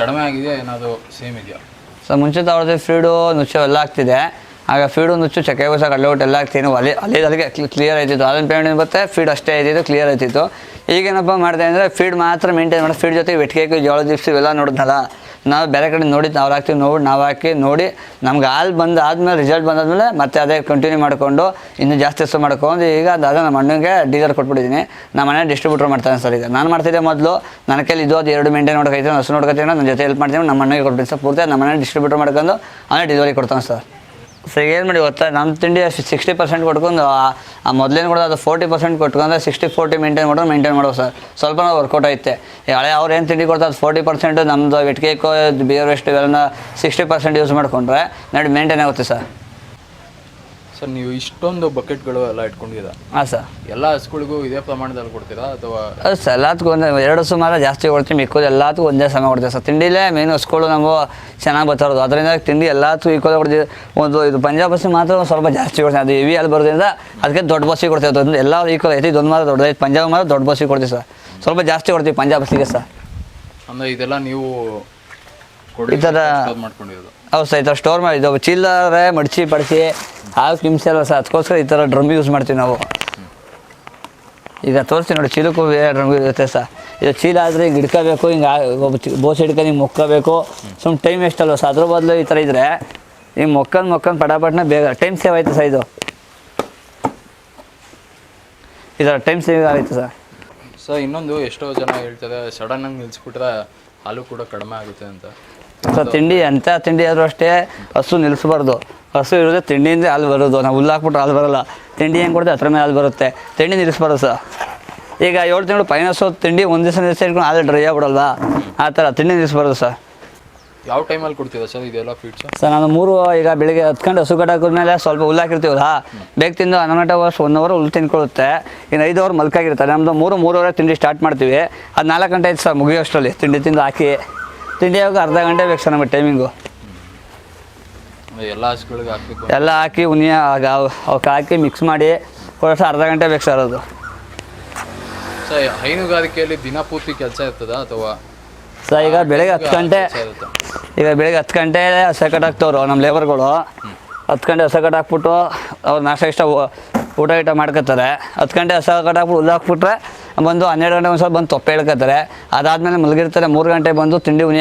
ಕಡಿಮೆ ಆಗಿದೆಯಾ? ಏನಾದರೂ ಸೇಮ್ ಇದೆಯಾ? ಸೊ ಮುಂಚೆ ತಗೊಳ್ದೆ ಫೀಡು ನುಚ್ಚು ಎಲ್ಲ ಆಗ್ತಿದೆ ಆಗ ಫೀಡು ನುಚ್ಚು, ಚಕ್ಕೆ ಬಸ ಕಡಲೆ ಒಟ್ಟು ಎಲ್ಲ ಆಗ್ತೀನಿ ಅಲ್ಲಿ ಅಲ್ಲಿ ಅಲ್ಲಿಗೆ ಕ್ಲಿಯರ್ ಆಯ್ತಿತ್ತು. ಅದನ್ನ ಪೇಮೆಂಟ್ ಬರುತ್ತೆ? ಫೀಡ್ ಅಷ್ಟೇ ಆಯ್ತಿತ್ತು ಕ್ಲಿಯರ್ ಆಯ್ತಿತ್ತು. ಈಗೇನಪ್ಪ ಮಾಡಿದೆ ಅಂದರೆ ಫೀಡ್ ಮಾತ್ರ ಮೇಂಟೈನ್ ಮಾಡೋದು ಫೀಡ್ ಜೊತೆ ವೆಟ್ಕೇಕು ಜೋಳ ದಿಪ್ಸ್ ಇವೆಲ್ಲ ನೋಡಿದ್ನಲ್ಲ. ನಾವು ಬೇರೆ ಕಡೆ ನೋಡಿ, ನಾವು ಹಾಕ್ತೀವಿ ನೋಡಿ ನಾವು ಹಾಕಿ ನೋಡಿ, ನಮ್ಗೆ ಹಾಲು ಬಂದು ಆದಮೇಲೆ ರಿಸಲ್ಟ್ ಬಂದಾದಮೇಲೆ ಮತ್ತೆ ಅದೇ ಕಂಟಿನ್ಯೂ ಮಾಡಿಕೊಂಡು, ಇನ್ನೂ ಜಾಸ್ತಿ ಹೆಸರು ಮಾಡ್ಕೊಂಡು, ಈಗ ಅದಾದ ನಮ್ಮ ಅಣ್ಣಗೆ ಡೀಲರ್ ಕೊಟ್ಬಿಟ್ಟಿದ್ದೀನಿ ನಮ್ಮ ಮನೆ ಡಿಸ್ಟ್ರಿಬ್ಯೂಟರ್ ಮಾಡ್ತಾನೆ ಸರ್ ಈಗ. ನಾನು ಮಾಡ್ತಿದ್ದೆ ಮೊದಲು, ನನ್ನ ಕೈಲಿ ಇದು, ಅದು ಎರಡು ಮೇಂಟೈನ್ ನೋಡ್ಕೈತೆ ಹಸು ನೋಡ್ಕೊತೀನಿ ನನ್ನ ಜೊತೆ ಹೆಲ್ಪ್ ಮಾಡ್ತೀನಿ, ನಮ್ಮ ಅಣ್ಣಗೆ ಕೊಟ್ಬಿಟ್ಟು ಸರ್, ಪೂರ್ತಿ ನಮ್ಮ ಮನೆ ಡಿಸ್ಟ್ರಿಬ್ಯೂಟರ್ ಮಾಡ್ಕೊಂಡು, ಅವನೇ ಡೆಲಿವರಿ ಕೊಡ್ತಾನೆ ಸರ್. ಸರ್ ಏನು ಮಾಡಿ ಗೊತ್ತಾ? ನಮ್ಮ ತಿಂಡಿ ಸಿಕ್ಸ್ಟಿ ಪರ್ಸೆಂಟ್ ಕೊಟ್ಕೊಂಡು, ಆ- ಮೊದಲೇನು ಕೊಡೋದು ಅದು ಫೋರ್ಟಿ ಪರ್ಸೆಂಟ್ ಕೊಟ್ಕೊಂಡ್ರೆ ಸಿಕ್ಸ್ಟಿ ಫೋರ್ಟಿ ಮೇಂಟೈನ್ ಮಾಡೋದು ಮೇಂಟೈನ್ ಮಾಡೋದು ಸರ್ ಸ್ವಲ್ಪ ವರ್ಕೌಟ್ ಐತೆ. ಹಳೆ ಅವ್ರು ಏನು ತಿಂಡಿ ಕೊಡ್ತಾರೆ ಅದು ಫೋರ್ಟಿ ಪರ್ಸೆಂಟ್ ನಮ್ಮದು ವೆಟ್ಕೇಕು ಬಿಯರ್ ವೆಸ್ಟ್ ಇವೆಲ್ಲ ಸಿಕ್ಸ್ಟಿ ಪರ್ಸೆಂಟ್ ಯೂಸ್ ಮಾಡಿಕೊಂಡ್ರೆ ನೋಡಿ ಮೇಂಟೈನ್ ಆಗುತ್ತೆ ಸರ್. ಸರ್ ನೀವು ಇಷ್ಟೊಂದು ಬಕೆಟ್ಗಳು ಎಲ್ಲ ಇಟ್ಕೊಂಡಿದ್ದೀರಾ? ಹಾಂ ಸರ್. ಎಲ್ಲ ಹಸುಗಳಿಗೂ ಇದೇ ಪ್ರಮಾಣದಲ್ಲಿ ಕೊಡ್ತೀರಾ ಅಥವಾ? ಅದು ಸರ್ ಎಲ್ಲದಕ್ಕೂ ಒಂದೇ ಎರಡು ಸುಮಾರು ಜಾಸ್ತಿ ಕೊಡ್ತೀವಿ ಮಿಕ್ಕೋದು ಎಲ್ಲದಕ್ಕೂ ಒಂದೇ ಸಮ ಕೊಡ್ತೀವಿ ಸರ್. ತಿಂಡಿಲೇ ಮೇನ್ ಹಸ್ಗಳು ನಮಗೂ ಚೆನ್ನಾಗಿ ಬರ್ತಾರೋದು ಅದರಿಂದ ತಿಂಡಿ ಎಲ್ಲದಕ್ಕೂ ಈಕ್ವಲ್ ಕೊಡ್ತೀವಿ. ಒಂದು ಇದು ಪಂಜಾಬ್ ಬಸ್ಸಿಗೆ ಮಾತ್ರ ಒಂದು ಸ್ವಲ್ಪ ಜಾಸ್ತಿ ಕೊಡ್ತೀವಿ. ಅದು ಹೆವಿ ಅಲ್ಲಿ ಬರೋದ್ರಿಂದ ಅದಕ್ಕೆ ದೊಡ್ಡ ಬಸ್ಸಿಗೆ ಕೊಡ್ತೀವಿ. ಅದೊಂದು ಎಲ್ಲ ಈಕ್ವಲ್ ಐತಿ. ಇದೊಂದು ಮಾತ್ರ ದೊಡ್ಡದೈತಿ ಪಂಜಾಬ್ ಮಾತ್ರ ದೊಡ್ಡ ಬಸ್ಸಿಗೆ ಕೊಡ್ತೀವಿ ಸರ್. ಸ್ವಲ್ಪ ಜಾಸ್ತಿ ಕೊಡ್ತೀವಿ ಪಂಜಾಬ್ ಬಸ್ಸಿಗೆ ಸರ್. ಅಂದರೆ ಇದೆಲ್ಲ ನೀವು ಈ ಥರ- ಮಾಡ್ಕೊಂಡಿರೋದು. ಹೌದು ಸರ್, ಈ ಥರ ಸ್ಟೋರ್ ಮಾಡಿ, ಇದು ಚಿಲ್ಲರೆ, ಮಡಚಿ ಪಡಿಸಿ ಹಾಲು ಅಲ್ಲ ಸರ್ ಅದಕ್ಕೋಸ್ಕರ ಈ ಥರ ಡ್ರಮ್ ಯೂಸ್ ಮಾಡ್ತೀವಿ ನಾವು. ಈಗ ತೋರಿಸ್ತೀನಿ ನೋಡಿ, ಚೀಲಕ್ಕೂ ಬೇರೆ ಡ್ರಮ್ ಇರುತ್ತೆ ಸರ್. ಇದು ಚೀಲ ಆದರೆ ಹಿಂಗೆ ಹಿಡ್ಕೋಬೇಕು, ಹಿಂಗೆ ಬೋಸ್ ಹಿಡ್ಕೊಂಡು ಹಿಂಗೆ ಮುಕ್ಕೋಬೇಕು. ಸುಮ್ಮನೆ ಟೈಮ್ ಎಷ್ಟಲ್ವ ಸರ್? ಅದ್ರ ಬದಲು ಈ ಥರ ಇದ್ದರೆ ಹಿಂಗೆ ಮೊಕ್ಕಂದು ಮೊಕ್ಕಂದು ಪಟಾಪಟ್ನ ಬೇಗ ಟೈಮ್ ಸೇವ್ ಆಯಿತು ಸರ್ ಇದು. ಈ ಥರ ಟೈಮ್ ಸೇವ್ ಆಯಿತು ಸರ್. ಸರ್, ಇನ್ನೊಂದು ಎಷ್ಟೋ ಜನ ಹೇಳ್ತಾರೆ ಸಡನ್ನಾಗಿ ನಿಲ್ಲಿಸ್ಬಿಟ್ರೆ ಹಾಲು ಕೂಡ ಕಡಿಮೆ ಆಗುತ್ತೆ ಅಂತ. ಸರ್ ತಿಂಡಿ ಎಂಥ ತಿಂಡಿ ಆದರೂ ಅಷ್ಟೇ ಹಸು ನಿಲ್ಲಿಸಬಾರ್ದು ಹಸು ಇರೋದೇ ತಿಂಡಿಯಿಂದ ಹಾಲು ಬರೋದು. ನಾವು ಹುಲ್ಲಾಕ್ಬಿಟ್ರೆ ಹಾಲು ಬರೋಲ್ಲ. ತಿಂಡಿ ಹೆಂಗೆ ಕೊಡ್ತೇವೆ ಹತ್ರ ಮೇಲೆ ಹಾಲು ಬರುತ್ತೆ. ತಿಂಡಿ ನಿಲ್ಲಿಸ್ಬಾರ್ದು ಸರ್. ಈಗ ಏಳು ತಿಂಗಳು ಪೈನಸು ತಿಂಡಿ ಒಂದು ದಿವಸ ನಿಲ್ಲಿಸಿ ಇಟ್ಕೊಂಡು ಹಾಲು ಡ್ರೈ ಆಗ್ಬಿಡಲ್ವಾ? ಆ ಥರ ತಿಂಡಿ ನಿಲ್ಲಿಸ್ಬಾರ್ದು ಸರ್. ಯಾವ ಟೈಮಲ್ಲಿ ಕೊಡ್ತೀರಾ ಸರ್ ಇದೆಲ್ಲ ಫೀಡ್ಸ್ ಸರ್ ನಾನು ಮೂರು ಈಗ ಬೆಳಿಗ್ಗೆ ಹತ್ಕೊಂಡು ಹಸು ಕಟ್ಟ ಹಾಕಿದ್ಮೇಲೆ ಸ್ವಲ್ಪ ಹುಲ್ಲು ಹಾಕಿರ್ತೀವಲ್ಲ ಬೇಗ ತಿಂದು ಹನ್ನೊಂದು ಗಂಟೆ ವರ್ಷ ಒನ್ ಅವರ್ ಹುಲ್ಲು ತಿನ್ಕೊಳ್ಳುತ್ತೆ ಇನ್ನು ಐದು ಅವರ್ ಮಲ್ಕಾಗಿರ್ತಾರೆ ನಮ್ಮದು ಮೂರು ಮೂರುವರೆ ತಿಂಡಿ ಸ್ಟಾರ್ಟ್ ಮಾಡ್ತೀವಿ. ಅದು ನಾಲ್ಕು ಗಂಟೆ ಆಯ್ತು ಸರ್ ಮುಗಿಯೋಷ್ಟರಲ್ಲಿ ತಿಂಡಿ ತಿಂದು ಹಾಕಿ. ತಿಂಡಿ ಯಾವಾಗ ಅರ್ಧ ಗಂಟೆ ಬೇಕು ಸರ್ ನಮಗೆ ಟೈಮಿಂಗು ಎಲ್ಲ ಹಸುಗಳಿಗೆ ಹಾಕ್ಬೇಕು. ಎಲ್ಲ ಹಾಕಿ ಉನಿಯ ಅವಕ್ಕೆ ಹಾಕಿ ಮಿಕ್ಸ್ ಮಾಡಿ ಕೊಡೋಷ್ಟು ಅರ್ಧ ಗಂಟೆ ಬೇಕು ಸರ್ ಅದು. ಸರ್ ಹೈನುಗಾರಿಕೆಯಲ್ಲಿ ದಿನ ಪೂರ್ತಿ ಕೆಲಸ ಇರ್ತದ ಅಥವಾ ಸರ್ ಈಗ ಬೆಳಗ್ಗೆ ಹತ್ತು ಗಂಟೆ ಕೆಲ್ಸ ಇರುತ್ತಾ? ಈಗ ಬೆಳಗ್ಗೆ ಹತ್ತು ಗಂಟೆ ಹಸ ಕಟ್ಟಾಕ್ತವ್ರು ನಮ್ಮ ಲೇಬರ್ಗಳು ಹತ್ತು ಗಂಟೆ ಹಸ ಕಟ್ಟಾಕ್ಬಿಟ್ಟು ಅವ್ರು ನಾಷ್ಟ ಇಷ್ಟ ಊಟ ಗೀಟ ಮಾಡ್ಕೋತಾರೆ. ಹತ್ತು ಗಂಟೆ ಹೊಸ ಕಟ್ಟಾಕ್ಬಿಟ್ಟು ಹುಲ್ಲು ಹಾಕ್ಬಿಟ್ರೆ ಬಂದು ಹನ್ನೆರಡು ಗಂಟೆ ಒಂದು ಸ್ವಲ್ಪ ಬಂದು ತೊಪ್ಪೆ ಹೇಳ್ಕೊತಾರೆ ಅದಾದಮೇಲೆ ಮಲಗಿರ್ತಾರೆ ಮೂರು ಗಂಟೆ ಬಂದು ತಿಂಡಿ ಉನಿ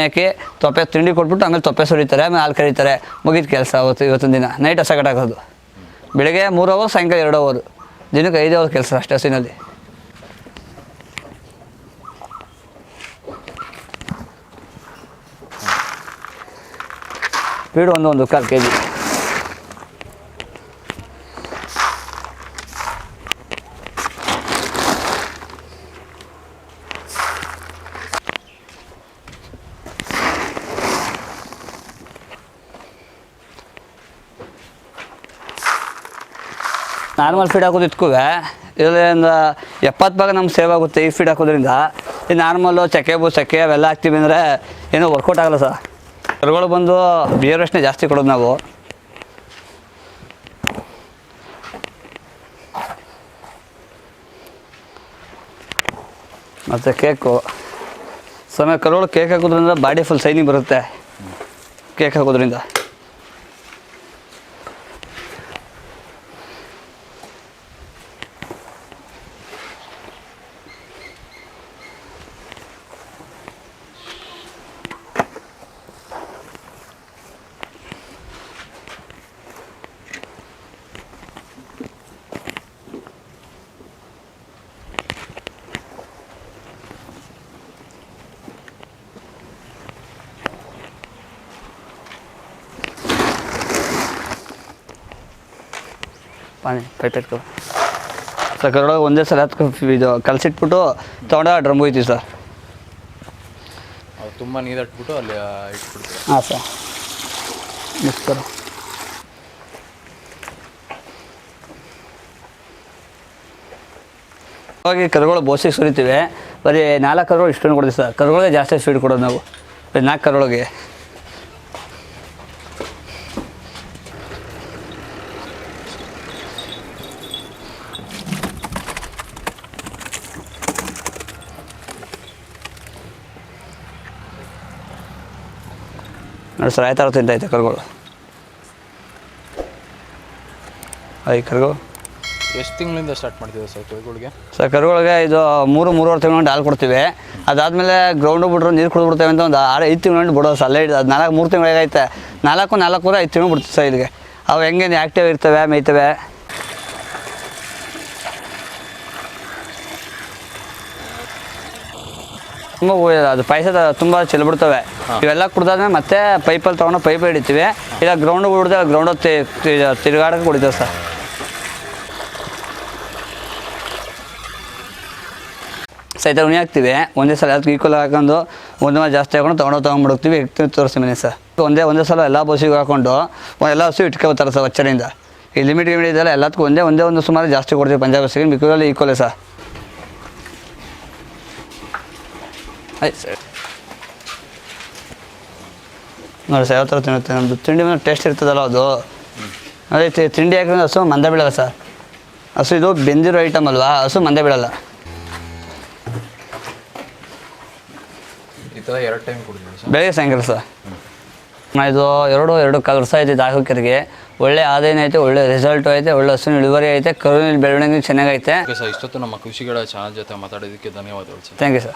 ತೊಪ್ಪೆ, ತಿಂಡಿ ಕೊಟ್ಬಿಟ್ಟು ಆಮೇಲೆ ತೊಪ್ಪೆ ಸುರಿತಾರೆ, ಆಮೇಲೆ ಹಾಲು ಕರೀತಾರೆ. ಮುಗಿದ ಕೆಲಸ ಅವತ್ತು, ಇವತ್ತಿನ ದಿನ. ನೈಟ್ ಹಸ ಕಟ್ಟಾಕೋದು ಬೆಳಗ್ಗೆ ಮೂರು ಅವರ್ ಸಾಯಂಕಾಲ ಎರಡು ಅವರು ದಿನಕ್ಕೆ ಐದು ಅವರ್ ಕೆಲಸ ಅಷ್ಟೇ ಹಸಿನಲ್ಲಿ. ಬೀಡು ಒಂದು ಒಂದು ಕಾಲು ಕೆ ಜಿ ನಾರ್ಮಲ್ ಫೀಡ್ ಹಾಕೋದು ಇಟ್ಕೂ ಇದರಿಂದ ಎಪ್ಪತ್ತು ಭಾಗ ನಮ್ಗೆ ಸೇವ್ ಆಗುತ್ತೆ ಈ ಫೀಡ್ ಹಾಕೋದ್ರಿಂದ. ಈ ನಾರ್ಮಲ್ಲು ಚಕ್ಕೆ ಬು ಚಕ್ಕೆ ಅವೆಲ್ಲ ಹಾಕ್ತೀವಿ ಅಂದರೆ ಏನೂ ವರ್ಕೌಟ್ ಆಗಲ್ಲ ಸರ್. ಕರುಗಳು ಬಂದು ಬಿಯರ್ ಅಷ್ಟೇ ಜಾಸ್ತಿ ಕೊಡೋದು ನಾವು. ಮತ್ತು ಕೇಕು. ಸಮಯ ಕರುಗಳು ಕೇಕ್ ಹಾಕೋದ್ರಿಂದ ಬಾಡಿ ಫುಲ್ ಸೈನಿಂಗ್ ಬರುತ್ತೆ. ಕೇಕ್ ಹಾಕೋದ್ರಿಂದ. ಪಾನಿ ಪೈಪ್ ಎತ್ಕೊ ಸರ್ ಕರೊಳಗೆ ಒಂದೇ ಸಲ ಹತ್ಕೊ ಇದು ಕಲಸಿಟ್ಬಿಟ್ಟು ತೊಗೊಂಡ ಡ್ರಮ್ ಹೋಯ್ತೀವಿ ಸರ್. ತುಂಬ ನೀರು ಇಟ್ಬಿಟ್ಟು ಅಲ್ಲಿ ಇಟ್ಬಿಡ್ತೀವಿ ಹಾಂ ಸರ್. ಕರು. ಹೋಗಿ ಕರುಗಳು ಬೋಸಿಗೆ ಸುರಿತೀವಿ. ಬರೀ ನಾಲ್ಕು ಕರುಗಳು ಇಷ್ಟೊಂದು ಕೊಡ್ತೀವಿ ಸರ್. ಕರುಗಳಿಗೆ ಜಾಸ್ತಿ ಸ್ವೀಟ್ ಕೊಡೋದು ನಾವು. ಬರೀ ನಾಲ್ಕು ಕರುಗಳಿಗೆ. ನೋಡಿ ಸರ್ ಆಯ್ತಾರ ತಿಂತೈತೆ ಕರುಗಳು ಐ ಕರುಗಳು ಎಷ್ಟು ತಿಂಗಳಿಂದ ಸ್ಟಾರ್ಟ್ ಮಾಡ್ತೀವಿ ಸರ್ ಕರುಗಳಿಗೆ? ಸರ್ ಕರುಗಳಿಗೆ ಇದು ಮೂರು ಮೂರುವರೆ ತಿಂಗಳು ಹಾಲು ಕೊಡ್ತೀವಿ. ಅದಾದಮೇಲೆ ಗ್ರೌಂಡು ಬಿಟ್ರು ನೀರು ಕುಡಿದ್ಬಿಡ್ತೇವೆ ಅಂತ ಒಂದು ಆರು ಐದು ತಿಂಗಳು ಬಿಡೋದು ಸರ್ ಅಲ್ಲೇ ಅದು ನಾಲ್ಕು ಮೂರು ತಿಂಗಳಿಗೆ ಐತೆ ನಾಲ್ಕು ನಾಲ್ಕೂರ ಐದು ತಿಂಗಳು ಬಿಡ್ತೀವಿ ಸರ್ ಇಲ್ಲಿಗೆ. ಅವು ಹೆಂಗೆ ಆ್ಯಕ್ಟಿವ್ ಇರ್ತವೆ ಮೇಯ್ತವೆ? ತುಂಬ. ಅದು ಪಾಯಸ ತುಂಬ ಚೆಲ್ಬಿಡ್ತವೆ ಇವೆಲ್ಲ ಕುಡ್ದಾದ್ಮೇಲೆ ಮತ್ತೆ ಪೈಪಲ್ಲಿ ತೊಗೊಂಡು ಪೈಪ್ ಹಿಡಿತೀವಿ. ಇಲ್ಲ ಗ್ರೌಂಡ್ ಬಿಡ್ದೆ ಗ್ರೌಂಡ್ ತಿರುಗಾಡಕ್ಕೆ ಕುಡಿತೇವೆ ಸರ್. ಸಹಿತ ಉಣಿ ಹಾಕ್ತೀವಿ. ಒಂದೇ ಸಲ ಅದಕ್ಕೆ ಈಕ್ವಲ್ ಹಾಕೊಂಡು ಒಂದು ಮಾತು ಜಾಸ್ತಿ ಹಾಕೊಂಡು ತೊಗೊಂಡು ತೊಗೊಂಡ್ಬಿಡ್ತೀವಿ ಇಡ್ತೀವಿ ತೋರಿಸ್ತೀನಿ ಸರ್. ಒಂದೇ ಒಂದೇ ಸಲ ಎಲ್ಲ ಬಸ್ಸಿಗೆ ಹಾಕೊಂಡು ಎಲ್ಲ ಹಸು ಇಟ್ಕೋತಾರೆ ಸರ್ ವಚ್ಚರಿಂದ ಈ ಲಿಮಿಟ್ ಗಿಮಿಟ್ ಇದೆಲ್ಲ ಎಲ್ಲದಕ್ಕೂ ಒಂದೇ ಒಂದೇ ಒಂದು ಸುಮಾರು ಜಾಸ್ತಿ ಕೊಡ್ತೀವಿ. ಪಂಜಾಬ್ ಬಸ್ಸಿಗೆ ಮಿಕ್ಕದಲ್ಲಿ ಈಕ್ವಲೇ ಸರ್. ಆಯ್ತು ಸರ್ ನೋಡಿ ಸರ್ ಯಾವ ಥರ ತಿನ್ನುತ್ತೆ? ನಮ್ಮದು ತಿಂಡಿ ಮೇಲೆ ಟೇಸ್ಟ್ ಇರ್ತದಲ್ಲ ಅದು. ಅದೇ ತಿಂಡಿ ಹಾಕಿದ್ರೆ ಹಸು ಮಂದ ಬೀಳಲ್ಲ ಸರ್ ಹಸು ಇದು ಬೆಂದಿರೋ ಐಟಮ್ ಅಲ್ವಾ? ಹಸು ಮಂದ ಬೀಳಲ್ಲ. ಬೆಳಿಗ್ಗೆ ಎರಡು ಟೈಮ್ ಬೆಳಗ್ಗೆ ಸಾಯಂಕಾಲ ಸರ್ ನಾ ಇದು ಎರಡು ಎರಡು ಕಾಲು ವರ್ಷ ಐತೆ ದಾಹಕರಿಗೆ ಒಳ್ಳೆ ಆದಾಯ ಐತೆ ಒಳ್ಳೆ ರಿಸಲ್ಟ್ ಐತೆ ಒಳ್ಳೆ ಹಸುವಿನ ಇಳುವರಿ ಐತೆ ಕರುವಿನ ಬೆಳವಣಿಗೆ ಚೆನ್ನಾಗೈತೆ. ಇಷ್ಟೊತ್ತು ನಮ್ಮ ಕೃಷಿಗಳ ಚಾನಲ್ ಜೊತೆ ಮಾತಾಡೋದಕ್ಕೆ ಧನ್ಯವಾದಗಳು ಸರ್ ಥ್ಯಾಂಕ್ ಯು ಸರ್